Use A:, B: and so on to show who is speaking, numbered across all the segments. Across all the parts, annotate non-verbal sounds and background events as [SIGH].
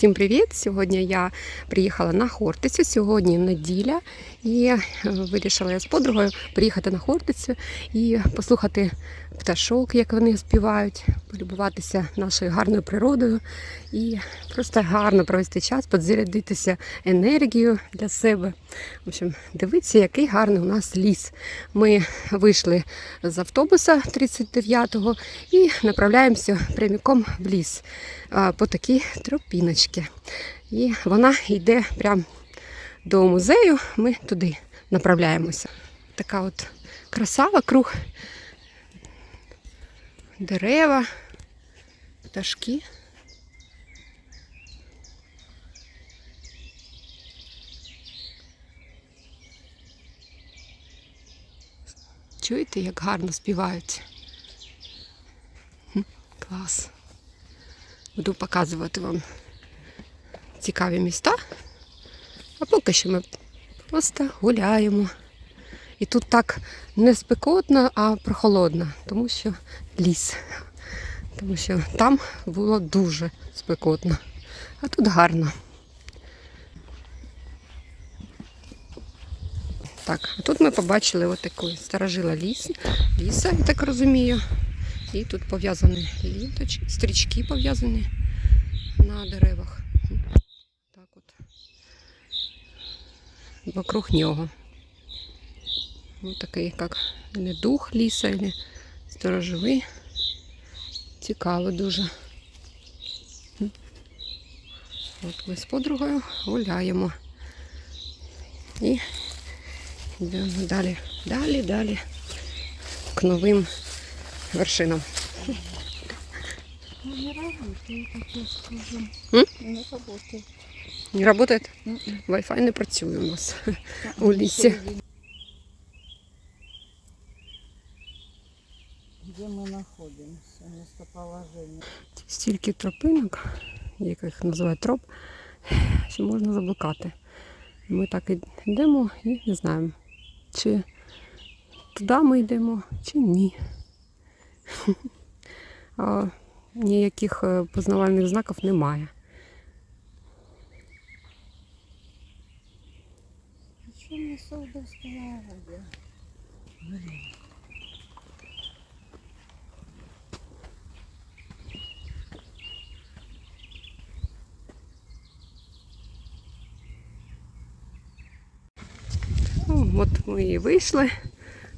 A: Всім привіт! Сьогодні я приїхала на Хортицю. Сьогодні неділя, і е, вирішила я з подругою приїхати на Хортицю і послухати пташок, як вони співають, полюбуватися нашою гарною природою і просто гарно провести час, подзарядитися енергією для себе. В общем, дивіться, який гарний у нас ліс. Ми вийшли з автобуса 39-го і направляємося прямиком в ліс по такій тропіночці. І вона йде прямо до музею. Ми туди направляємося. Така от краса вокруг. Дерева, пташки. Чуєте, як гарно співають? Клас. Буду показувати вам цікаві міста. А поки що ми просто гуляємо. І тут так не спекотно, а прохолодно, тому що ліс. Тому що там було дуже спекотно. А тут гарно. Так, а тут ми побачили отаку старожила ліс, ліса, я так розумію. І тут пов'язані літочки, стрічки пов'язані на деревах. Так от. Вокруг нього. Ось такий, як не дух ліса, не сторожовий. Цікаво дуже. От ми з подругою гуляємо. І йдемо далі, далі, далі к новим вершинам.
B: Не работает, я скажу. Не работает.
A: Не работает? Wi-Fi не працює у нас. У лісі.
B: середине. Где мы находимся? Местоположение.
A: Стільки тропинок, як їх називають троп, що можна заблукати. Ми так і йдемо і не знаємо, чи туди ми йдемо, чи ні. А ніяких е, познавальних знаків немає.
B: Не Солдовская радио.
A: Ну, от ми і вийшли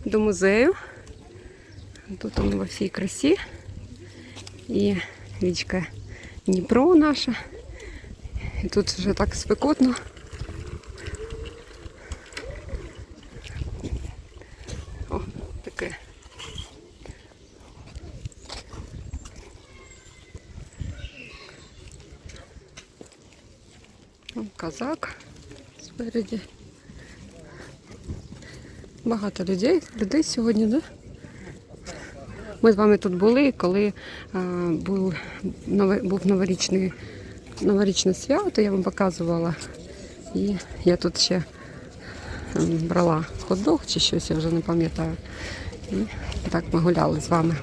A: до музею. Тут он во всій красі. І річка Дніпро наша. І тут вже так спекотно. О, О, казак спереді. Багато людей, людей сьогодні, да? Ми з вами тут були, коли а, був, нове, був новорічний, новорічне свято, я вам показувала. І я тут ще ем, брала хот-дог чи щось, я вже не пам'ятаю. І так ми гуляли з вами.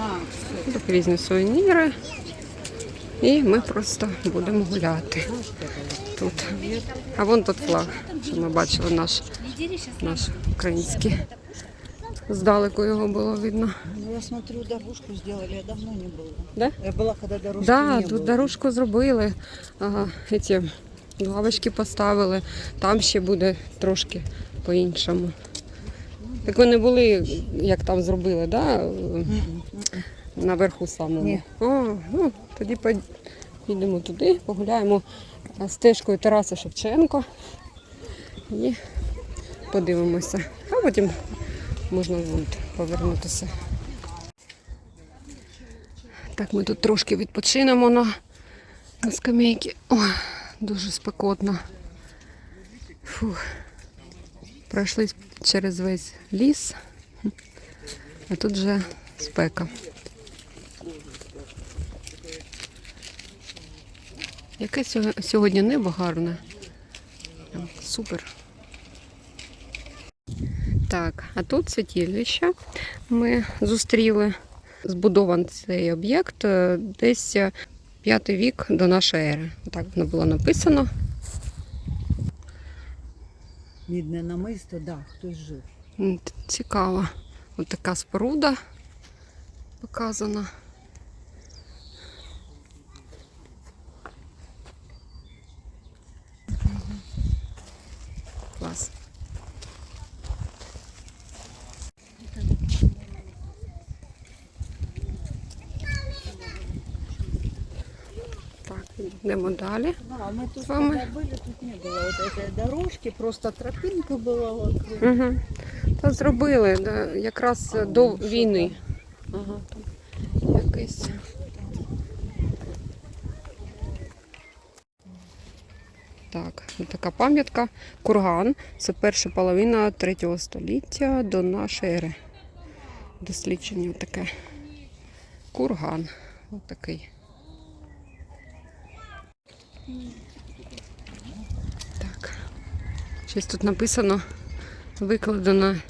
B: А,
A: Тут різні сувеніри. І ми просто будемо гуляти тут. А вон тут флаг, що ми бачили наш, наш український. Здалеку його було видно.
B: ну я смотрю, дорожку сделали, я давно не была.
A: Да?
B: Я была, когда дорожки
A: Да,
B: не
A: тут
B: было.
A: дорожку зробили. Ага, ці лавочки поставили. Там ще буде трошки по-іншому. Так ви не були, як там зробили, да? Наверху самому.
B: Ні.
A: О, ну, тоді підемо туди, погуляємо стежкою Тараса Шевченко і подивимося. А потім можна буде повернутися. Так, ми тут трошки відпочинемо на, на скамейці. Дуже спекотно. Фух. Пройшли через весь ліс, а тут вже спека. Яке сьо- сьогодні небо гарне. Супер. Так, а тут святілище ми зустріли збудований цей об'єкт е, десь е, п'ятий вік до нашої ери. Так воно було написано.
B: Мідне намисто, да, хтось жив.
A: Цікаво. Ось така споруда показана. Клас. Так, йдемо далі.
B: Да, мы тут
A: С вами.
B: когда были, тут не было вот этой дорожки, просто тропинка была вокруг.
A: Угу. Та зробили да, якраз до війни. Ага, там якийсь. Так, така пам'ятка. Курган. Це перша половина третього століття до нашої ери. Дослідження таке. Курган. Ось такий. Так. Щось тут написано викладена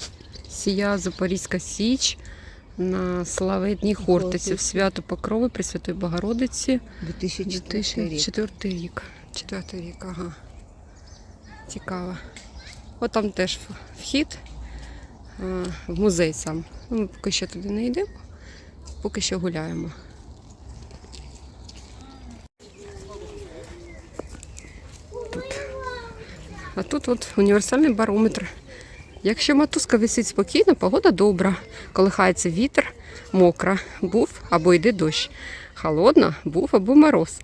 A: сія Запорізька Січ на славетній Хортиці в свято Покрови Пресвятої Богородиці
B: 2004 рік.
A: 2004 рік. Четвертий рік, ага. Цікаво. От там теж вхід е, в музей сам. Ну, Ми поки що туди не йдемо, поки що гуляємо. А тут от універсальний барометр. Якщо мотузка висить спокійно, погода добра. Колихається вітер, мокра, був або йде дощ. Холодно, був або мороз.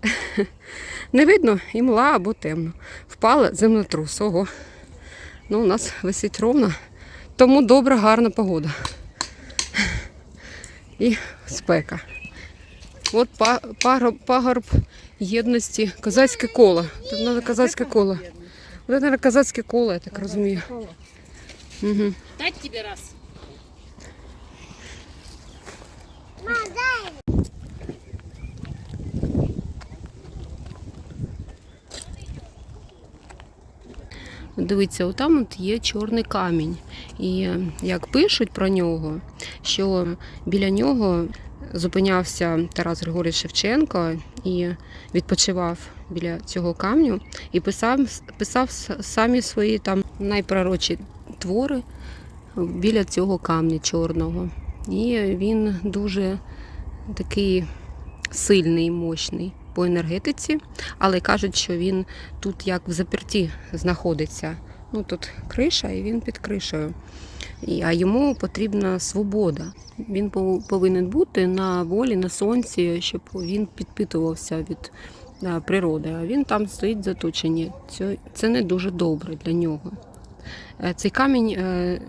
A: Не видно і мла або темно. Впала землетрус. Ого. Ну, у нас висить ровно. Тому добра, гарна погода. І спека. От пагорб, єдності, козацьке коло. Тут треба козацьке коло. Це, мабуть, козацьке коло, я так розумію. Угу.
C: Дать тебе раз.
A: Дивіться, отам от є чорний камінь. І е, як пишуть про нього, що біля нього зупинявся Тарас Григорій Шевченко і відпочивав біля цього камню і писав, писав самі свої там найпророчі твори біля цього камня чорного. І він дуже такий сильний, мощний по енергетиці, але кажуть, що він тут як в заперті знаходиться. Ну тут криша, і він під кришею. А йому потрібна свобода. Він повинен бути на волі, на сонці, щоб він підпитувався від е, природи. А він там стоїть заточені. Це, не дуже добре для нього. Е, Цей камінь е,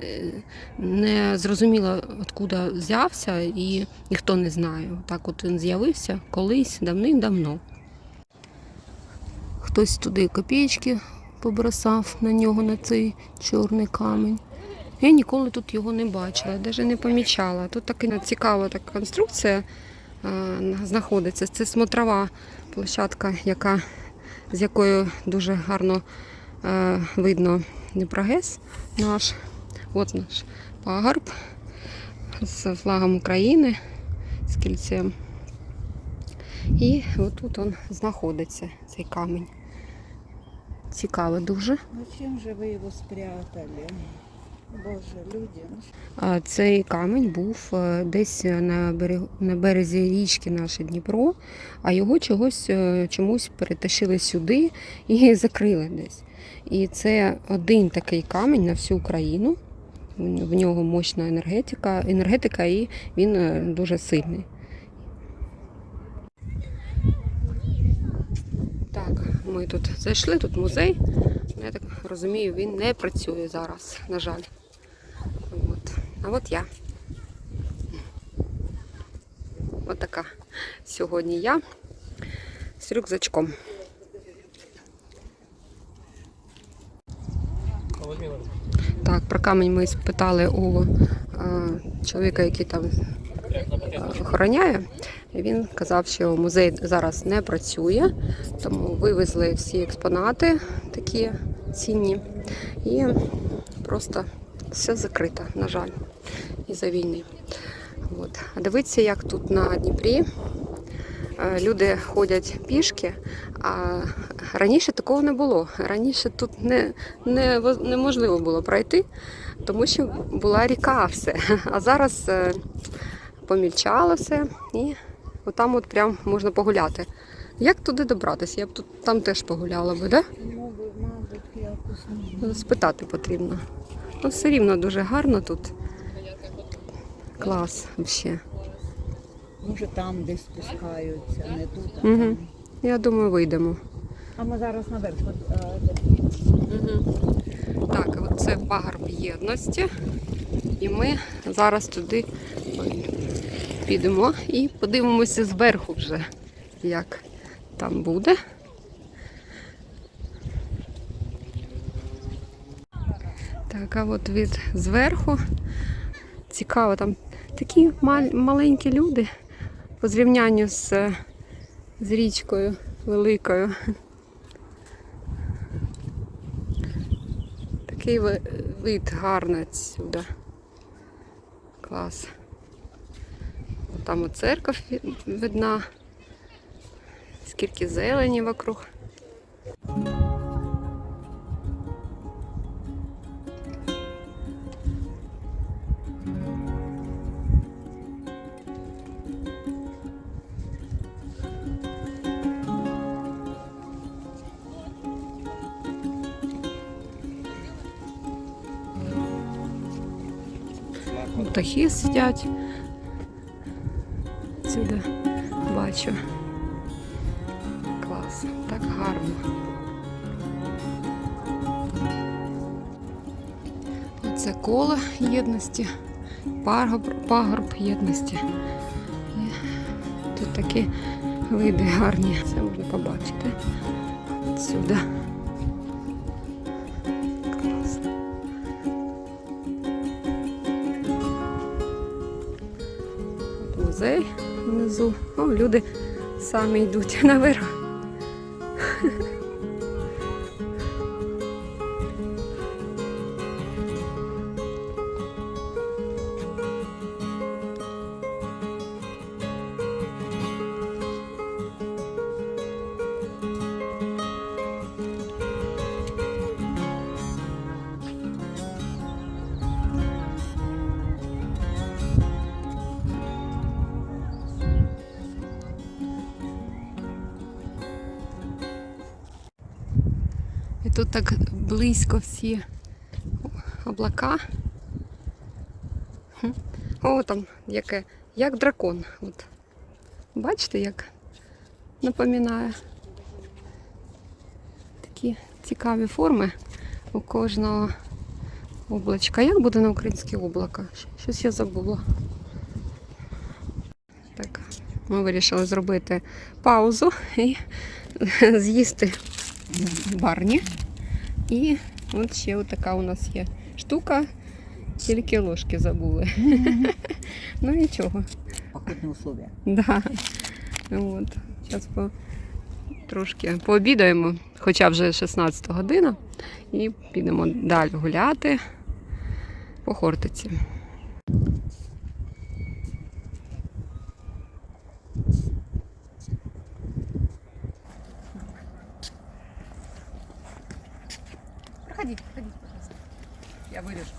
A: е, не зрозуміло, откуда взявся, і ніхто не знає. Так от він з'явився колись давним-давно. Хтось туди копійки побросав на нього, на цей чорний камінь. Я ніколи тут його не бачила, навіть не помічала. Тут така цікава така конструкція знаходиться. Це смотрова площадка, яка, з якою дуже гарно е, видно Дніпрогес наш. От наш пагорб з флагом України, з кільцем. І отут він знаходиться, цей камінь. Цікаво дуже.
B: Зачем же вы его спрятали? Боже, люди.
A: Цей камінь був е, десь на берегу на березі річки наше Дніпро, а його чогось е, чомусь перетащили сюди і [LAUGHS] закрили десь. І це один такий камінь на всю Україну. В нього мощна енергетика, енергетика і він е, дуже сильний. Так, ми тут зайшли, тут музей. Я так розумію, він не працює зараз, на жаль. А от я. От така сьогодні я з рюкзачком. Так, про камінь ми спитали у е, чоловіка, який там е, охороняє. Він казав, що музей зараз не працює, тому вивезли всі експонати такі цінні. І просто все закрито, на жаль, із-за війни. От. А дивіться, як тут на Дніпрі е, люди ходять пішки, а раніше такого не було. Раніше тут не, не, неможливо було пройти, тому що була ріка все. А зараз е, помільчало все і отам от прям можна погуляти. Як туди добратися? Я б тут там теж погуляла би, да? Спитати потрібно. Ну, все рівно дуже гарно тут. Клас взагалі.
B: Може там десь спускаються, не тут, а
A: Мгм.
B: там.
A: Я думаю, вийдемо.
B: А ми зараз наверх. от, е,
A: Так, це пагорб єдності. І ми зараз туди підемо і подивимося зверху вже, як там буде. Так, а от від зверху цікаво, там такі мал- маленькі люди по зрівнянню з, з річкою великою. Такий вид гарний отсюда. Клас. Там от церковь видна. Скільки зелені вокруг. Птахи сидять. Сюди бачу. Клас, так гарно. Оце коло єдності, пагорб, пагорб єдності. І тут такі види гарні. Це можна побачити. Сюди. Музей внизу. О, люди самі йдуть [LAUGHS] наверх. Тут так близько всі облака. О, там яке, як дракон. От. Бачите, як напоминає. Такі цікаві форми у кожного облачка. Як буде на українське облако? Щось я забула. Так, ми вирішили зробити паузу і [LAUGHS] з'їсти барні. І от ще така у нас є штука, тільки ложки забули. [LAUGHS] ну нічого.
B: Походні условия.
A: Да. От. Зараз по... трошки пообідаємо, хоча вже 16 година, і підемо далі гуляти по Хортиці. Вырежу.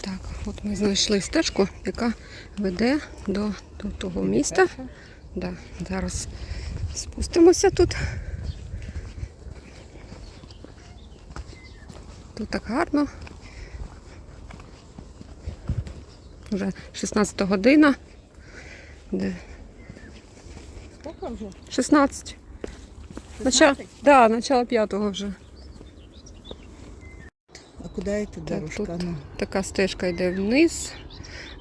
A: Так, от ми знайшли стежку, яка веде до, до того міста. Да, зараз спустимося тут. Тут так гарно. Вже 16 година. Де?
B: Сколько вже?
A: 16. Начало, да, начало п'ятого вже.
B: А куди йти
A: Так,
B: дорожка?
A: тут.
B: Ну,
A: Така стежка йде вниз.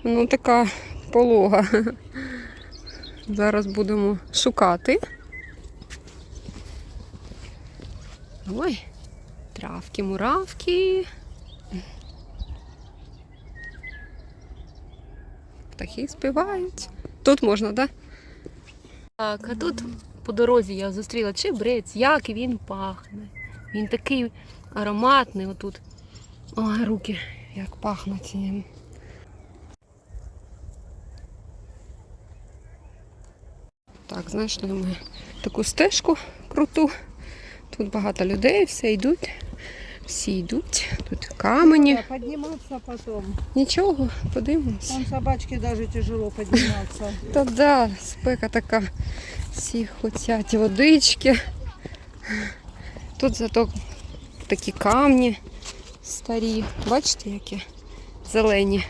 A: Ну, така полога. Зараз будемо шукати. Ой, травки, муравки. Птахи співають. Тут можна, так? Да? Так, а тут по дорозі я зустріла чебрець, як він пахне. Він такий ароматний отут. Ой, руки як пахнуть ним. Так, знайшли ми таку стежку круту. Тут багато людей, все йдуть. Всі йдуть. Тут камені.
B: Да, подниматься потом.
A: Нічого, подивимось.
B: Там собачке даже тяжело подниматься. [LAUGHS]
A: Та да, спека така. Всі хочуть водички. Тут зато такі камні старі. Бачите, які зелені.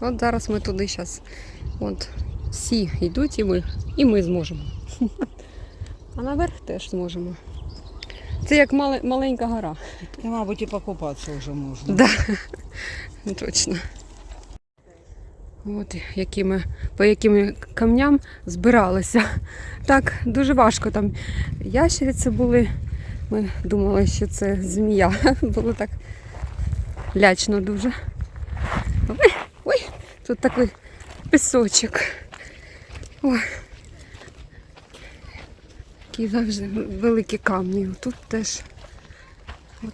A: От зараз ми туди зараз. От всі йдуть і ми. І ми зможемо. [LAUGHS] А наверх теж зможемо. Це як мале- маленька гора.
B: Да, мабуть, і покупатися вже можна.
A: Да. Точно. От якими, по яким камням збиралися. Так, дуже важко там. Ящериці були. Ми думали, що це змія. [LAUGHS] Було так лячно дуже. Ой, ой, тут такий пісочок. Ой. Такі завжди великі камні. Тут теж.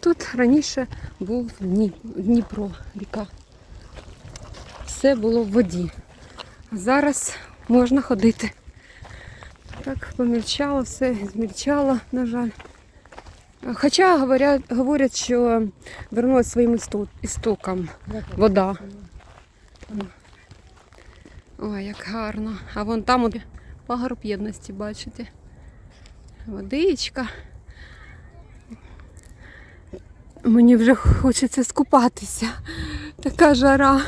A: Тут раніше був Дніпро, ріка. Все було в воді. А зараз можна ходити. Так помільчало, все змільчало, на жаль. Хоча говорять, говорять що вернулась своїм істо- істокам вода. Ой, як гарно. А вон там пагорб єдності, бачите? Водичка. Мені вже хочеться скупатися. Така жара.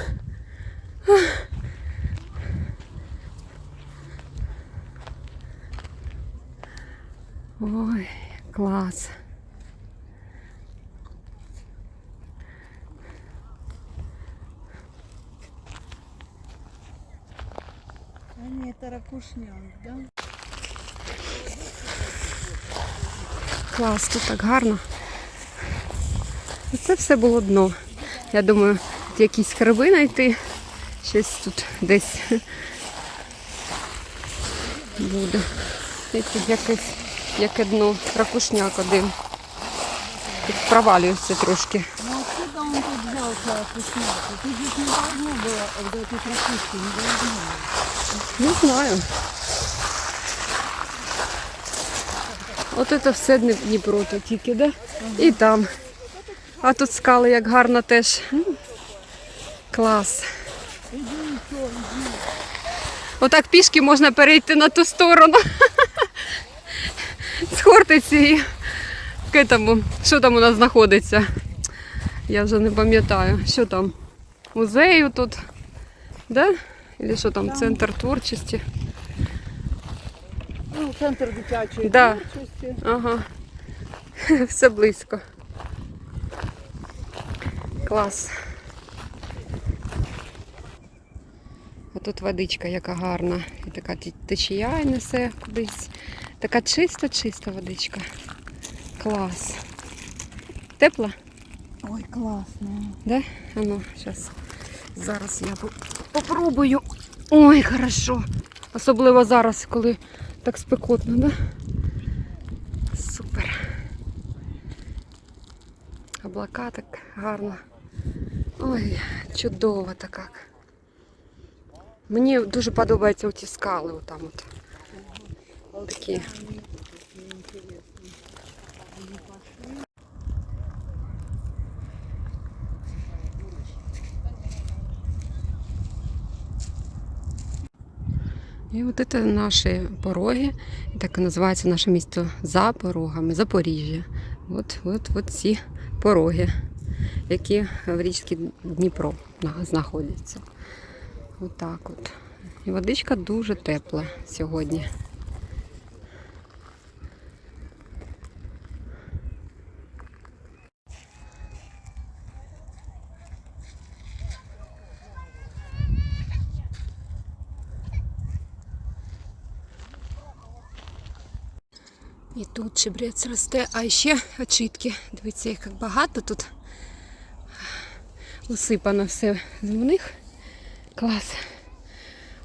A: Ой, клас.
B: Ні, це ракушняк, да?
A: Клас, тут так гарно. Це все було дно. Я думаю, тут якісь храби знайти. Щось тут десь буде. І тут якесь яке дно, ракушняк один. Тут провалюється трошки.
B: Ну откуда он тут взялся ракушняк? Тут не должно было, вот этой ракушки не должно.
A: Не знаю. От це все Дніпро то тільки, да? І там. А тут скали як гарно теж. Клас. Отак пішки можна перейти на ту сторону. З Хортиці і к этому. Що там у нас знаходиться? Я вже не пам'ятаю. Що там? Музею тут. Да? Или що там?
B: Там.
A: Центр творчості.
B: Ну, центр дитячої
A: Да.
B: творчості.
A: Ага. [LAUGHS] Все близько. Клас. А тут водичка яка гарна. І така течія і несе кудись. Така чиста-чиста водичка. Клас. Тепла?
B: Ой, класно.
A: Да? А ну, зараз. Зараз я попробую. Ой, хорошо. Особливо зараз, коли так спекотно, да? Супер. Облака так гарно. Ой, чудово так як. Мені дуже подобаються оті скали отам от. Такі. І от це наші пороги. Так називається наше місто за порогами, Запоріжжя. От, от, от ці пороги, які в річці Дніпро знаходяться. Отак от. І водичка дуже тепла сьогодні. Тут чебрець росте, а ще очітки. Дивіться, як багато тут усипано все з них. Клас.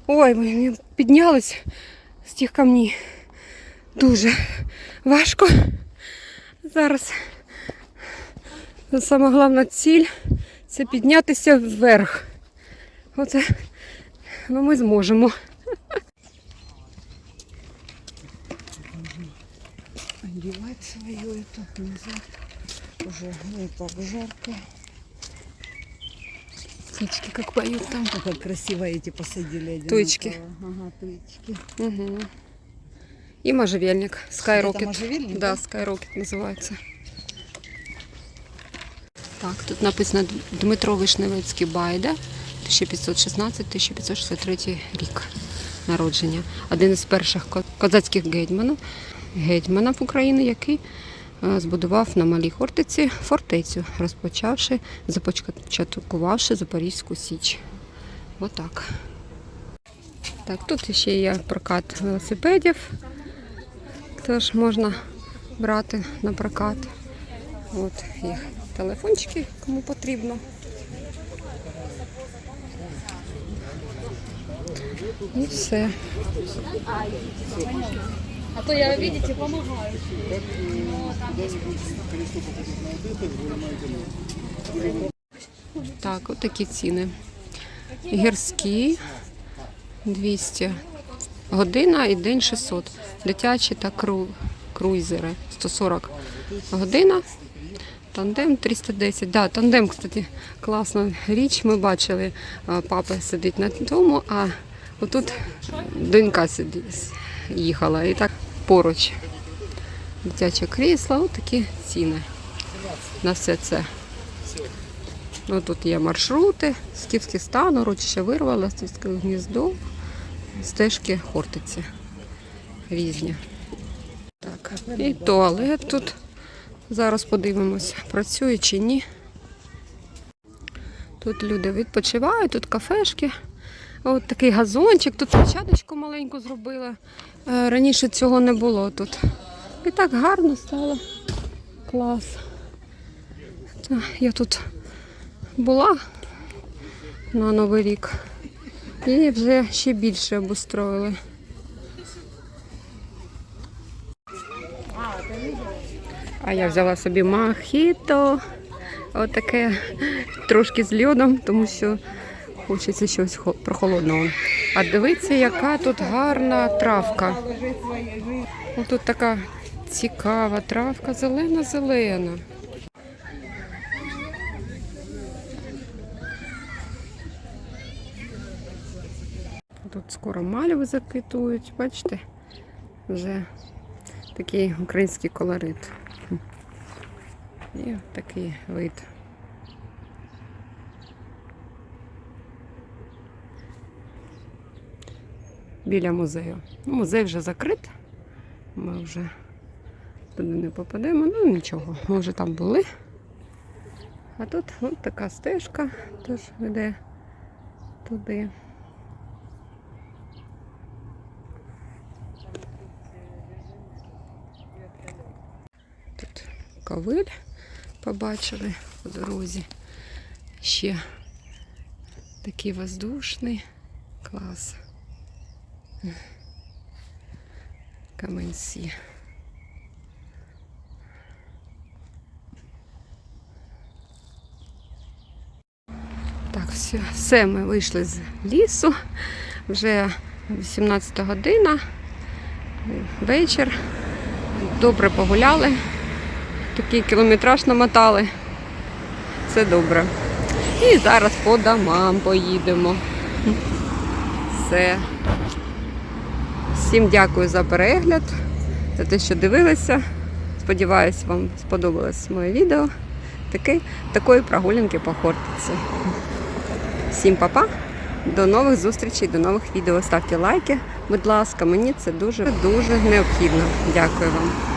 A: Ой, ми піднялись з тих камнів. дуже важко. Зараз сама головна ціль це піднятися вверх. Оце ну, ми зможемо.
B: Одевать свое это назад. Уже не так жарко.
A: Птички як поють там.
B: Ну, Как красиво эти посадили. одинаково.
A: Туечки.
B: Ага, туечки.
A: Угу. І можжевельник.
B: Это
A: Skyrocket.
B: можжевельник,
A: Да, Skyrocket називається. Так, тут написано Дмитро Вишневецький Байда, 1516-1563 рік народження. Один із перших ко- козацьких гетьманів, гетьманів України, який е, збудував на Малій Хортиці фортецю, розпочавши, започаткувавши Запорізьку Січ. Отак. Так, тут ще є прокат велосипедів. Теж можна брати на прокат. От їх телефончики, кому потрібно. І все.
C: А то я, видите, помогаю.
A: Так, от такі ціни. Гірські 200 година і день 600. Дитячі та кру... круйзери 140 година. Тандем 310. Да, тандем, кстати, класна річ. Ми бачили, а, папа сидить на тому, а отут донька сидить, їхала. І так поруч. Дитяче крісло, от такі ціни на все це. Ну, тут є маршрути, Скіфський стан, урочище вирвала, Скіфське гніздо, стежки Хортиці різні. Так, і туалет тут. Зараз подивимось, працює чи ні. Тут люди відпочивають, тут кафешки. От такий газончик, тут площадочку маленьку зробили. Е, Раніше цього не було тут. І так гарно стало. Клас. Я тут була на Новий рік. І вже ще більше обустроїли. А я взяла собі мохіто. Отаке трошки з льодом, тому що хочеться щось прохолодного. А дивіться, яка тут гарна травка. Тут така цікава травка, зелена-зелена. Тут скоро мальви заквітують, бачите? Вже такий український колорит. І такий вид. Біля музею. Ну, Музей вже закрит. Ми вже туди не попадемо, ну нічого, ми вже там були. А тут от така стежка теж веде туди. Тут ковиль побачили по дорозі. Ще такий воздушний клас. Каменці. Так, все, все, ми вийшли з лісу. Вже 18 година, вечір. Добре погуляли. Такий кілометраж намотали. Це добре. І зараз по домам поїдемо. Все. Всім дякую за перегляд, за те, що дивилися. Сподіваюсь, вам сподобалось моє відео. Таки, такої прогулянки по Хортиці. Всім па-па. До нових зустрічей, до нових відео. Ставте лайки, будь ласка, мені це дуже дуже необхідно. Дякую вам.